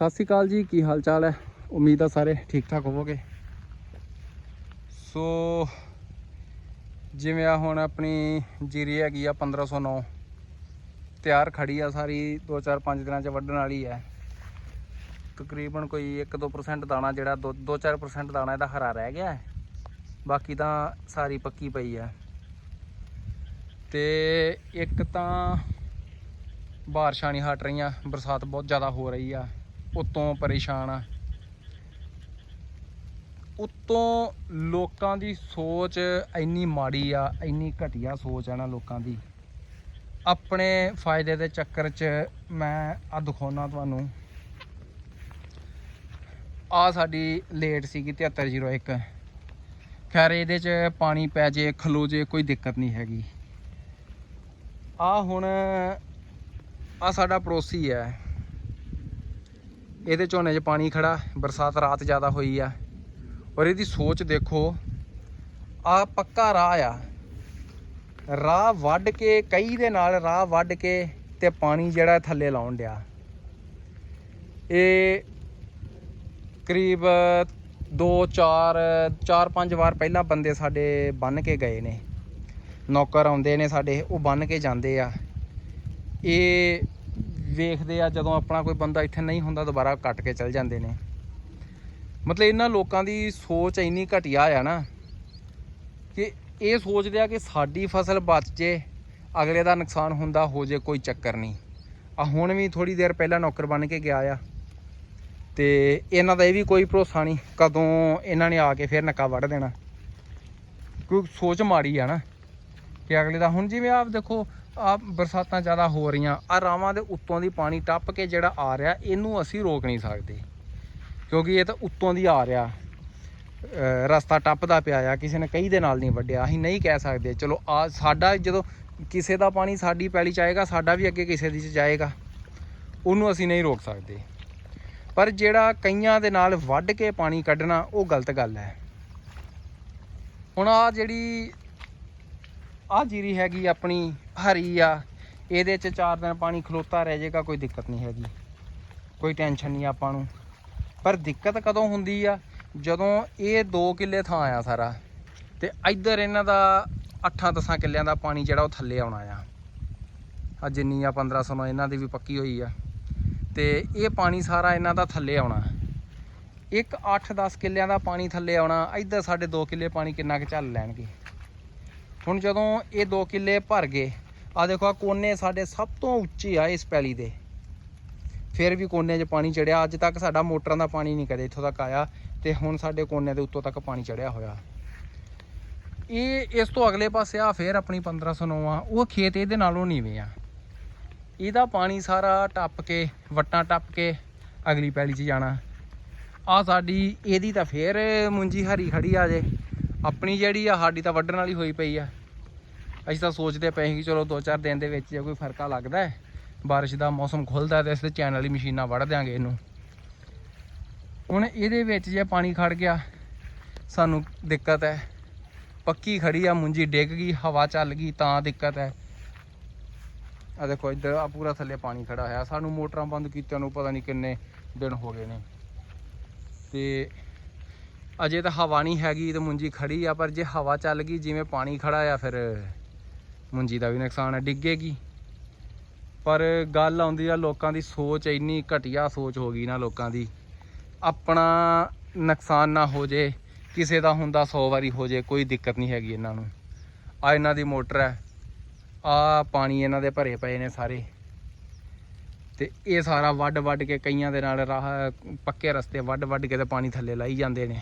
ਸਤਿ ਸ਼੍ਰੀ ਅਕਾਲ ਜੀ, ਕੀ ਹਾਲ ਚਾਲ ਹੈ? ਉਮੀਦ ਆ ਸਾਰੇ ਠੀਕ ਠਾਕ ਹੋਵੋਗੇ। ਸੋ, ਜਿਵੇਂ ਆ ਹੁਣ ਆਪਣੀ ਜੀਰੀ ਹੈਗੀ ਆ 1509 ਤਿਆਰ ਖੜੀ ਆ ਸਾਰੀ 2-4-5 ਦਿਨਾਂ ਚ ਵੱਢਣ ਵਾਲੀ ਹੈ। ਤਕਰੀਬਨ ਕੋਈ 1-2% ਦਾਣਾ ਜਿਹੜਾ 2-4% ਦਾਣਾ ਇਹਦਾ ਹਰਾ ਰਹਿ ਗਿਆ ਹੈ। ਬਾਕੀ ਤਾਂ ਸਾਰੀ ਪੱਕੀ ਪਈ ਆ ਤੇ ਇੱਕ ਤਾਂ ਬਾਰਿਸ਼ਾਂ ਨਹੀਂ ਹਟ ਰਹੀਆਂ, ਬਰਸਾਤ ਬਹੁਤ ਜ਼ਿਆਦਾ ਹੋ ਰਹੀ ਆ। ਉਤੋਂ ਪਰੇਸ਼ਾਨ ਆ। ਉਤੋਂ ਲੋਕਾਂ ਦੀ ਸੋਚ ਇੰਨੀ ਮਾੜੀ ਆ, ਇੰਨੀ ਘਟੀਆ ਸੋਚ ਆ ਨਾ ਲੋਕਾਂ ਦੀ। ਆਪਣੇ ਫਾਇਦੇ ਦੇ ਚੱਕਰ 'ਚ ਮੈਂ ਆ ਦਿਖਾਉਣਾ ਤੁਹਾਨੂੰ। ਆ ਸਾਡੀ ਲੇਟ ਸੀਗੀ 7301 ਖੈਰ ਇਹਦੇ 'ਚ ਪਾਣੀ ਪੈ ਜੇ, ਖਲੋ ਜੇ, ਕੋਈ ਦਿੱਕਤ ਨਹੀਂ ਹੈਗੀ। ਆ ਹੁਣ ਆ ਸਾਡਾ ਪੜੋਸੀ ਹੈ ਇਹਦੇ ਝੋਨੇ 'ਚ ਪਾਣੀ ਖੜਾ, ਬਰਸਾਤ ਰਾਤ ਜ਼ਿਆਦਾ ਹੋਈ ਆ। ਔਰ ਇਹਦੀ ਸੋਚ ਦੇਖੋ, ਆ ਪੱਕਾ ਰਾਹ ਆ। ਰਾਹ ਵੱਢ ਕੇ, ਕਈ ਦੇ ਨਾਲ ਰਾਹ ਵੱਢ ਕੇ ਤੇ ਪਾਣੀ ਜਿਹੜਾ ਥੱਲੇ ਲਾਉਣ ਡਿਆ। ਇਹ ਕਰੀਬ 2 4 4 5 ਵਾਰ ਪਹਿਲਾਂ ਬੰਦੇ ਸਾਡੇ ਬੰਨ ਕੇ ਗਏ ਨੇ। ਨੌਕਰ ਆਉਂਦੇ ਨੇ ਸਾਡੇ, ਉਹ ਬੰਨ ਕੇ ਜਾਂਦੇ ਆ। ਇਹ ਵੇਖਦੇ ਆ ਜਦੋਂ ਆਪਣਾ ਕੋਈ ਬੰਦਾ ਇੱਥੇ ਨਹੀਂ ਹੁੰਦਾ, ਦੁਬਾਰਾ ਕੱਟ ਕੇ ਚਲ ਜਾਂਦੇ ਨੇ। ਮਤਲਬ ਇਹਨਾਂ ਲੋਕਾਂ ਦੀ ਸੋਚ ਇੰਨੀ ਘਟੀਆ ਆ ਨਾ ਕਿ ਇਹ ਸੋਚਦੇ ਆ ਕਿ ਸਾਡੀ ਫਸਲ ਬਚ ਜੇ, ਅਗਲੇ ਦਾ ਨੁਕਸਾਨ ਹੁੰਦਾ, ਹੋ ਜੇ ਕੋਈ ਚੱਕਰ ਨਹੀਂ। ਆ ਹੁਣ ਵੀ ਥੋੜੀ ਦੇਰ ਪਹਿਲਾਂ ਨੌਕਰ ਬਣ ਕੇ ਗਿਆ ਆ। ਤੇ ਇਹਨਾਂ ਦਾ ਇਹ ਵੀ ਕੋਈ ਭਰੋਸਾ ਨਹੀਂ, ਕਦੋਂ ਇਹਨਾਂ ਨੇ ਆ ਕੇ ਫਿਰ ਨੱਕਾ ਵੱਢ ਦੇਣਾ। ਕੋਈ ਸੋਚ ਮਾੜੀ ਆ ਨਾ। ਕਿ ਅਗਲੇ ਦਾ ਹੁਣ ਜਿਵੇਂ ਆਪ ਦੇਖੋ ਆ ਬਰਸਾਤਾਂ ਜ਼ਿਆਦਾ ਹੋ ਰਹੀਆਂ ਆ ਰਾਵਾਂ ਦੇ ਉੱਤੋਂ ਦੀ ਪਾਣੀ ਟੱਪ ਕੇ ਜਿਹੜਾ ਆ ਰਿਹਾ, ਇਹਨੂੰ ਅਸੀਂ ਰੋਕ ਨਹੀਂ ਸਕਦੇ। ਕਿਉਂਕਿ ਇਹ ਤਾਂ ਉੱਤੋਂ ਦੀ ਆ ਰਿਹਾ। ਰਸਤਾ ਟੱਪਦਾ ਪਿਆ ਆ, ਕਿਸੇ ਨੇ ਕਈ ਦੇ ਨਾਲ ਨਹੀਂ ਵੱਢਿਆ, ਅਸੀਂ ਨਹੀਂ ਕਹਿ ਸਕਦੇ। ਚਲੋ, ਆ ਸਾਡਾ ਜਦੋਂ ਕਿਸੇ ਦਾ ਪਾਣੀ ਸਾਡੀ ਪੈਲੀ ਚ ਆਏਗਾ, ਸਾਡਾ ਵੀ ਅੱਗੇ ਕਿਸੇ ਦੀ ਚ ਜਾਏਗਾ। ਉਹਨੂੰ ਅਸੀਂ ਨਹੀਂ ਰੋਕ ਸਕਦੇ। ਪਰ ਜਿਹੜਾ ਕਈਆਂ ਦੇ ਨਾਲ ਵੱਢ ਕੇ ਪਾਣੀ ਕੱਢਣਾ, ਉਹ ਗਲਤ ਗੱਲ ਹੈ। ਹੁਣ ਆ ਜਿਹੜੀ ਆ ਜੀਰੀ ਹੈਗੀ ਆਪਣੀ ਹਰੀ ਆ, ਇਹਦੇ ਚ ਚਾਰ ਦਿਨ ਪਾਣੀ ਖਲੋਤਾ ਰਹਿ ਜਾਏਗਾ, ਕੋਈ ਦਿੱਕਤ ਨਹੀਂ ਹੈਗੀ। ਕੋਈ ਟੈਨਸ਼ਨ ਨਹੀਂ ਆਪਾਂ ਨੂੰ। ਪਰ ਦਿੱਕਤ ਕਦੋਂ ਹੁੰਦੀ ਆ? ਜਦੋਂ ਇਹ 2 ਕਿੱਲੇ ਥਾਂ ਆ ਸਾਰਾ, ਤੇ ਇੱਧਰ ਇਹਨਾਂ ਦਾ 8-10 ਕਿੱਲਿਆਂ ਦਾ ਪਾਣੀ ਜਿਹੜਾ ਉਹ ਥੱਲੇ ਆਉਣਾ ਆ। ਆ ਜਿੰਨੀ ਆ 1500 ਇਹਨਾਂ ਦੀ ਵੀ ਪੱਕੀ ਹੋਈ ਆ। ਤੇ ਇਹ ਪਾਣੀ ਸਾਰਾ ਇਹਨਾਂ ਦਾ ਥੱਲੇ ਆਉਣਾ। ਇੱਕ 8-10 ਕਿੱਲਿਆਂ ਦਾ ਪਾਣੀ ਥੱਲੇ ਆਉਣਾ। ਇੱਧਰ ਸਾਡੇ 2 ਕਿੱਲੇ ਪਾਣੀ ਕਿੰਨਾ ਕੁ ਝੱਲ ਲੈਣਗੇ। ਹੁਣ ਜਦੋਂ ਇਹ 2 ਕਿੱਲੇ ਭਰ ਗਏ ਆ ਦੇਖੋ ਆ ਕੋਨੇ ਸਾਡੇ ਸਭ ਤੋਂ ਉੱਚੇ ਆ ਇਸ ਪੈਲੀ ਦੇ। ਫਿਰ ਵੀ ਕੋਨੇ 'ਚ ਪਾਣੀ ਚੜਿਆ। ਅੱਜ ਤੱਕ ਸਾਡਾ ਮੋਟਰਾਂ ਦਾ ਪਾਣੀ ਨਹੀਂ ਕਦੇ ਇੱਥੋਂ ਤੱਕ ਆਇਆ ਤੇ ਹੁਣ ਸਾਡੇ ਕੋਨੇ ਦੇ ਉੱਤੋਂ ਤੱਕ ਪਾਣੀ ਚੜਿਆ ਹੋਇਆ। ਇਹ, ਇਸ ਤੋਂ ਅਗਲੇ ਪਾਸੇ ਆ ਫੇਰ ਆਪਣੀ 1509 ਆ। ਉਹ ਖੇਤ ਇਹਦੇ ਨਾਲੋਂ ਨੀਵੇਂ ਆ। ਇਹਦਾ ਪਾਣੀ ਸਾਰਾ ਟੱਪ ਕੇ, ਵਟਾਂ ਟੱਪ ਕੇ ਅਗਲੀ ਪੈਲੀ 'ਚ ਜਾਣਾ। ਆ ਸਾਡੀ, ਇਹਦੀ ਤਾਂ ਫੇਰ ਮੁੰਜੀ ਹਰੀ ਖੜੀ ਆ ਜੇ। ਆਪਣੀ ਜਿਹੜੀ ਆ, ਸਾਡੀ ਤਾਂ ਵੱਢਣ ਵਾਲੀ ਹੋਈ ਪਈ ਆ। ਅਸੀਂ ਤਾਂ ਸੋਚਦੇ ਪਏ ਸੀ ਕਿ ਚਲੋ 2-4 ਦਿਨ ਦੇ ਵਿੱਚ ਜੇ ਕੋਈ ਫਰਕਾ ਲੱਗਦਾ ਹੈ, ਬਾਰਿਸ਼ ਦਾ ਮੌਸਮ ਖੁੱਲਦਾ ਤੇ ਅਸੀਂ ਚੈਨ ਵਾਲੀ ਮਸ਼ੀਨਾਂ ਵੜ ਦਿਆਂਗੇ ਇਹਨੂੰ। ਹੁਣ ਇਹਦੇ ਵਿੱਚ ਜੇ ਪਾਣੀ ਖੜ ਗਿਆ, ਸਾਨੂੰ ਦਿੱਕਤ ਹੈ। ਪੱਕੀ ਖੜੀ ਆ, ਮੁੰਜੀ ਡਿੱਗ ਗਈ, ਹਵਾ ਚੱਲ ਗਈ ਤਾਂ ਦਿੱਕਤ ਹੈ। ਆ ਦੇਖੋ, ਇੱਧਰ ਆ ਪੂਰਾ ਥੱਲੇ ਪਾਣੀ ਖੜਾ ਹੋਇਆ। ਸਾਨੂੰ ਮੋਟਰਾਂ ਬੰਦ ਕੀਤਿਆਂ ਨੂੰ ਪਤਾ ਨਹੀਂ ਕਿੰਨੇ ਦਿਨ ਹੋ ਗਏ ਨੇ। ਤੇ ਅਜੇ ਤਾਂ ਹਵਾ ਨਹੀਂ ਹੈਗੀ ਤੇ ਮੁੰਜੀ ਖੜੀ ਆ, ਪਰ ਜੇ ਹਵਾ ਚੱਲ ਗਈ, ਜਿਵੇਂ ਪਾਣੀ ਖੜਾ ਆ, ਫਿਰ ਮੁੰਜੀ ਦਾ ਵੀ ਨੁਕਸਾਨ ਹੈ ਡਿੱਗੇਗੀ। ਪਰ ਗੱਲ ਆਉਂਦੀ ਆ ਲੋਕਾਂ ਦੀ ਸੋਚ, ਇੰਨੀ ਘਟੀਆ ਸੋਚ ਹੋ ਗਈ ਨਾ ਲੋਕਾਂ ਦੀ। ਆਪਣਾ ਨੁਕਸਾਨ ਨਾ ਹੋ ਜੇ, ਕਿਸੇ ਦਾ ਹੁੰਦਾ 100 ਵਾਰੀ ਹੋ ਜੇ, ਕੋਈ ਦਿੱਕਤ ਨਹੀਂ ਹੈਗੀ ਇਹਨਾਂ ਨੂੰ। ਆ ਇਹਨਾਂ ਦੀ ਮੋਟਰ ਹੈ ਆ ਪਾਣੀ ਇਹਨਾਂ ਦੇ ਭਰੇ ਪਏ ਨੇ ਸਾਰੇ। ਤੇ ਇਹ ਸਾਰਾ ਵੱਡ ਵੱਡ ਕੇ ਕਈਆਂ ਦੇ ਨਾਲ ਰਾਹ, ਪੱਕੇ ਰਸਤੇ ਵੱਡ ਵੱਡ ਕੇ ਤੇ ਪਾਣੀ ਥੱਲੇ ਲਾਈ ਜਾਂਦੇ ਨੇ।